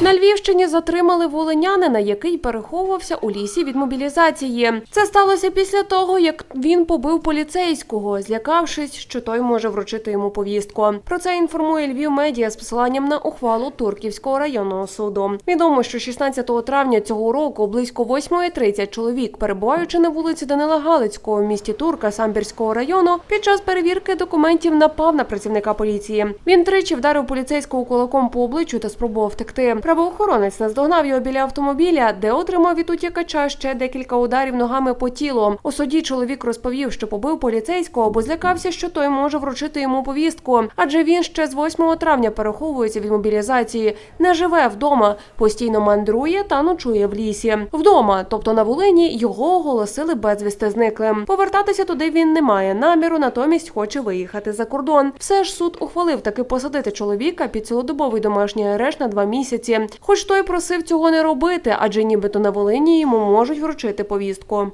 На Львівщині затримали волинянина, який переховувався у лісі від мобілізації. Це сталося після того, як він побив поліцейського, злякавшись, що той може вручити йому повістку. Про це інформує Львів медіа з посиланням на ухвалу Турківського районного суду. Відомо, що 16 травня цього року близько 8.30 чоловік, перебуваючи на вулиці Данила Галицького в місті Турка Самбірського району, під час перевірки документів напав на працівника поліції. Він тричі вдарив поліцейського кулаком по обличчю та спробував втекти. Правоохоронець наздогнав його біля автомобіля, де отримав від утікача ще декілька ударів ногами по тілу. У суді чоловік розповів, що побив поліцейського, бо злякався, що той може вручити йому повістку. Адже він ще з 8 травня переховується від мобілізації, не живе вдома, постійно мандрує та ночує в лісі. Вдома, тобто на Волині, його оголосили безвісти зниклим. Повертатися туди він не має наміру, натомість хоче виїхати за кордон. Все ж суд ухвалив таки посадити чоловіка під цілодобовий домашній арешт на два місяці. Хоч той просив цього не робити, адже нібито на Волині йому можуть вручити повістку.